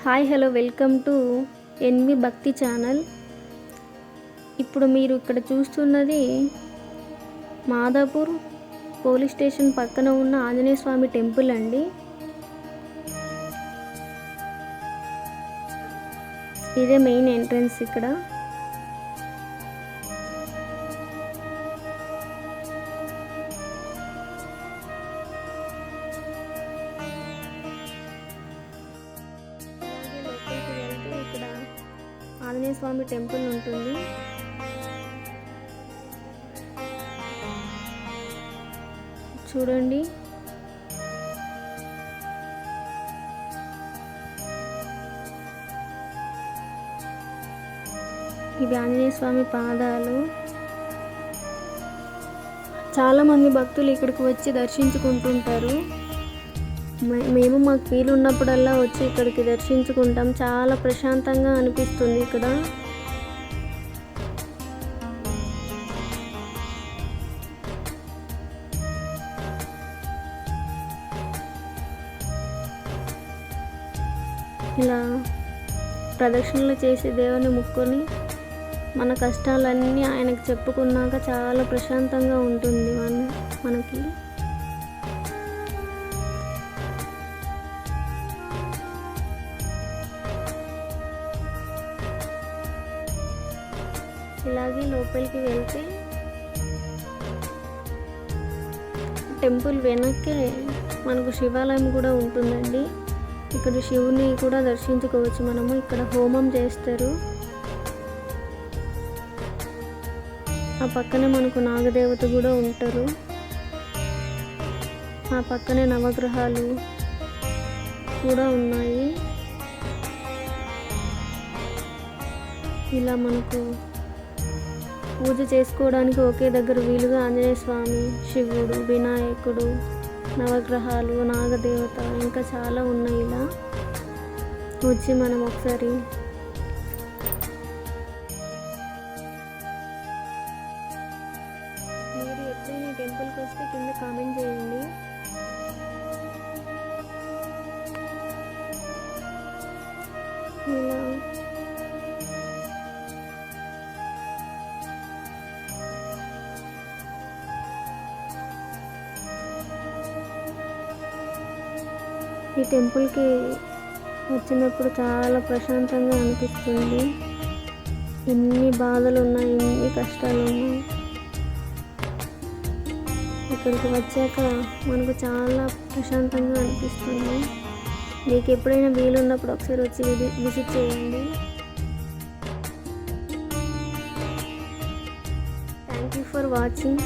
Hi hello welcome to NV Bhakti channel. ఇప్పుడు మీరు ఇక్కడ చూస్తున్నది మాదాపూర్ పోలీస్ స్టేషన్ పక్కన ఉన్న ఆంజనేయ స్వామి టెంపుల్ అండి. ఇదే మెయిన్ ఎంట్రన్స్ ఇక్కడ. ఆంజనేయ స్వామి టెంపుల్ ఉంటుంది. చూడండి. ఇవి ఆంజనేయ స్వామి పాదాలు. చాలామంది భక్తులు ఇక్కడికి వచ్చి దర్శించుకుంటుంటారు. మేము మాకు వీలు ఉన్నప్పుడల్లా వచ్చి ఇక్కడికి దర్శించుకుంటాం. చాలా ప్రశాంతంగా అనిపిస్తుంది ఇక్కడ. ఇలా ప్రదక్షిణలు చేసి దేవుని ముక్కుని మన కష్టాలన్నీ ఆయనకు చెప్పుకున్నాక చాలా ప్రశాంతంగా ఉంటుంది మన మనకి. ఇలాగే లోపలికి వెళ్తే టెంపుల్ వెనక్కే మనకు శివాలయం కూడా ఉంటుందండి. ఇక్కడ శివుని కూడా దర్శించుకోవచ్చు మనము. ఇక్కడ హోమం చేస్తారు. ఆ పక్కనే మనకు నాగదేవత కూడా ఉంటారు. ఆ పక్కనే నవగ్రహాలు కూడా ఉన్నాయి. ఇలా మనకు పూజ చేసుకోవడానికి ఒకే దగ్గర వీలుగా ఆంజనేయ స్వామి శివుడు వినాయకుడు నవగ్రహాలు నాగదేవత ఇంకా చాలా ఉన్నాయి ఇలా. వచ్చి మనం ఒకసారి మీరు ఎప్పుడైనా టెంపుల్కి వస్తే కింద కామెంట్ చేయండి. ఇలా. ఈ టెంపుల్కి వచ్చినప్పుడు చాలా ప్రశాంతంగా అనిపిస్తుంది. ఎన్ని బాధలు ఉన్నాయి ఎన్ని కష్టాలు ఉన్నాయి ఇక్కడికి వచ్చాక మనకు చాలా ప్రశాంతంగా అనిపిస్తుంది. మీకు ఎప్పుడైనా వీలున్నప్పుడు ఒకసారి వచ్చి విజిట్ చేయండి. Thank you for watching